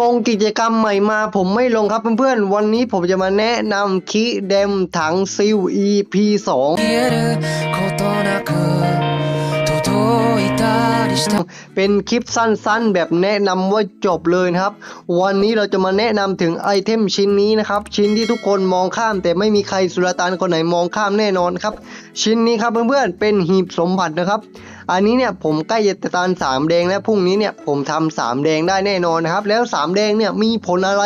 กงกิจกรรมใหม่มาผมไม่ลงครับเพื่อนๆ วันนี้ผมจะมาแนะนำคิเดมถังซิล EP 2 เป็นคลิปสั้นๆ แบบแนะนำว่าจบเลยนะครับ วันนี้เราจะมาแนะนำถึงไอเทมชิ้นนี้นะครับ ชิ้นที่ทุกคนมองข้าม แต่ไม่มีใครสุลต่านคนไหนมองข้ามแน่นอนครับ ชิ้นนี้ครับเพื่อนๆเป็นหีบสมบัตินะครับ อันนี้เนี่ยผมใกล้จะตานสามแดงแล้วพรุ่งนี้เนี่ยผมทำสามแดงได้แน่นอนนะครับ แล้วสามแดงเนี่ยมีผลอะไร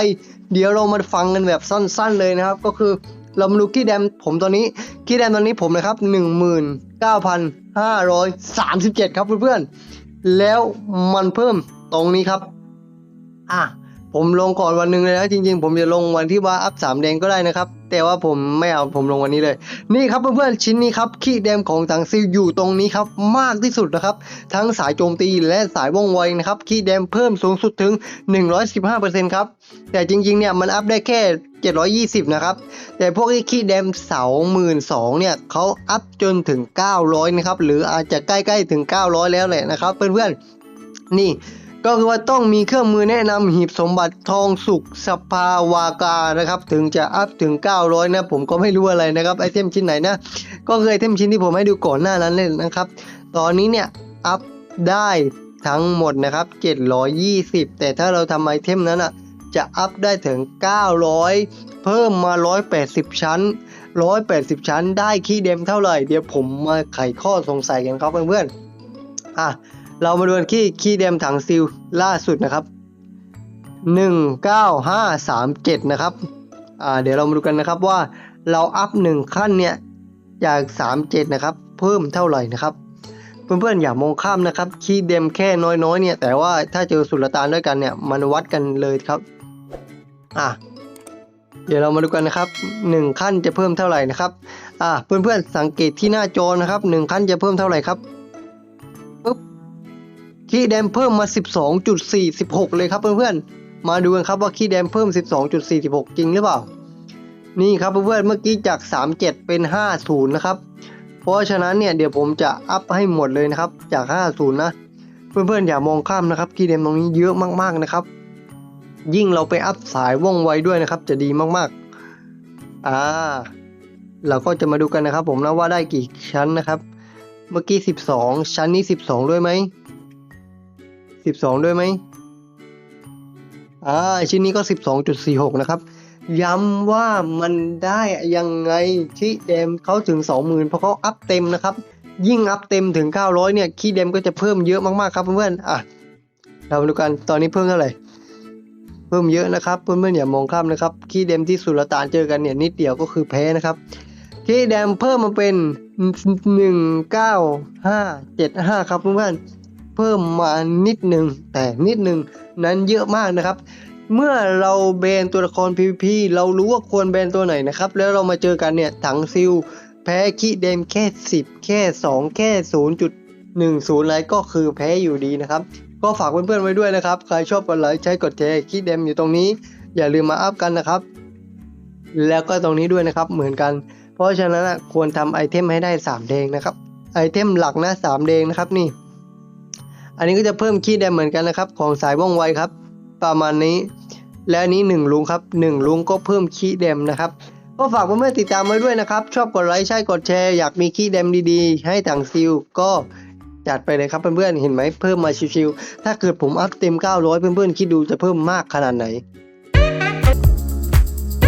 เดี๋ยวเรามาฟังกันแบบสั้น ๆ เลยนะครับ ก็คือเรามาดูคีย์แดมผมตอนนี้คีย์แดมตอนนี้ผมนะครับหนึ่งหมื่นเก้าพันห้าร้อยสามสิบเจ็ดครับเพื่อนๆ แล้วมันเพิ่มตรงนี้ครับ อะ ผมลงก่อนวันหนึ่งเลยนะจริง ๆ ผมจะลงวันที่ว่าอัพสามแดงก็ได้นะครับ แต่ว่าผมไม่เอาผมลงวันนี้เลย นี่ครับเพื่อนๆชิ้นนี้ครับขี้แดมของถังซิลอยู่ตรงนี้ครับมากที่สุดนะครับ ทั้งสายโจมตีและสายว่องไวนะครับขี้แดมเพิ่มสูงสุดถึง 115%ครับแต่จริงๆเนี่ยมันอัพได้แค่ 720 นะครับ แต่พวกไอ้ขี้แดมเสาหมื่นสองเนี่ยเขาอัพจนถึง 900 นะครับ หรืออาจจะใกล้ๆถึง 900 แล้วแหละนะครับ เพื่อนๆนี่ ก็คือว่าต้องมีเครื่องมือแนะนำหีบสมบัติทองสุกสภาวากานะครับ ถึงจะอัพถึง 900 นะ ผมก็ไม่รู้อะไรนะครับไอเทมชิ้นไหนนะ ก็คือไอเทมชิ้นที่ผมให้ดูก่อนหน้านั้นเลยนะครับ ตอนนี้เนี่ย อัพได้ทั้งหมดนะครับ 720 แต่ถ้าเราทำไอเทมนั้นอะจะอัพได้ถึง 900 เพิ่มมา 180 ชั้น 180 ชั้นได้คีย์เดมเท่าไหร่ เดี๋ยวผมมาไขข้อสงสัยกันครับเพื่อนๆอะ เรามาดูกันที่คีย์เดมถังซิลล่าสุดนะครับ 19537 นะครับอ่าเดี๋ยวเรามาดูกันนะครับว่าเราอัพหนึ่งขั้นเนี่ยจาก 37 นะครับ เพิ่มเท่าไหร่นะครับเพื่อนๆอย่ามองข้ามนะครับคีย์เดมแค่น้อยๆเนี่ยแต่ว่าถ้าเจอสุลต่านด้วยกันเนี่ยมันวัดกันเลยครับอะเดี๋ยวเรามาดูกันนะครับหนึ่งขั้นจะเพิ่มเท่าไหร่นะครับอะเพื่อนๆสังเกตที่หน้าจอนะครับหนึ่งขั้นจะเพิ่มเท่าไหร่ครับปึ๊บ คีแดมเพิ่มมา 12.416เลยครับเพื่อนๆ มาดูกันครับว่าคีแดมเพิ่ม 12.416จริงหรือเปล่า นี่ครับเพื่อนๆ เมื่อกี้จาก 37 เป็น 50 นะครับ เพราะฉะนั้นเนี่ยเดี๋ยวผมจะอัพให้หมดเลยนะครับจาก 50 นะ เพื่อนๆ อย่ามองข้ามนะครับคีแดมตรงนี้เยอะมากๆนะครับ ยิ่งเราไปอัพสายว่องไวด้วยนะครับ จะดีมากๆ อ่า เราก็จะมาดูกันนะครับ ผมนะว่าได้กี่ชั้นนะครับ เมื่อกี้ 12 ชั้นนี้ 12 ด้วยไหม 12ด้วยไหมอ่าชิ้นนี้ก็12.46นะครับ ย้ำว่ามันได้ยังไงที่เดมเขาถึง20,000เพราะเขาอัพเต็มนะครับ ยิ่งอัพเต็มถึง900เนี่ยคีเดมก็จะเพิ่มเยอะมากๆครับเพื่อนๆอะเรามาดูกันตอนนี้เพิ่มเท่าไหร่เพิ่มเยอะนะครับเพื่อนๆอย่ามองข้ามนะครับคีเดมที่สุลต่านเจอกันเนี่ยนิดเดียวก็คือแพ้นะครับคีเดมเพิ่มมาเป็น19575ครับเพื่อนๆ เพิ่มมานิดหนึ่งแต่นิดหนึ่งนั้นเยอะมากนะครับ เมื่อเราแบนตัวละคร PVP เรารู้ว่าควรแบนตัวไหนนะครับ แล้วเรามาเจอกันเนี่ยถังซิลแพ้คีเดมแค่ 10 แค่ 2 แค่ 0.10อะไรก็คือแพ้อยู่ดีนะครับ ก็ฝากเพื่อนๆไว้ด้วยนะครับ ใครชอบกดไลค์ใช้กดแชร์คีเดมอยู่ตรงนี้ อย่าลืมมาอัพกันนะครับ แล้วก็ตรงนี้ด้วยนะครับเหมือนกัน เพราะฉะนั้นอะควรทำไอเทมให้ได้ 3 แดงนะครับไอเทมหลักนะ 3 แดงนะครับนี่ อันนี้ก็จะเพิ่มคีย์แดมเหมือนกันนะครับ ของสายว่องไวครับ ประมาณนี้ และนนี้ 1 ลุงครับ 1 ลุงก็เพิ่มขี้แดมนะครับ ก็ฝากเพื่อนๆติดตามไว้ด้วยนะครับ ชอบกดไลค์ใช่กดแชร์อยากมีขี้แดมดีๆ ให้ถังซิลก็จัดไปเลยครับเพื่อนๆเห็นไหมเพิ่มมาชิวๆถ้าเกิดผมอัพเต็ม 900 เพื่อนๆคิดดูจะเพิ่มมากขนาดไหน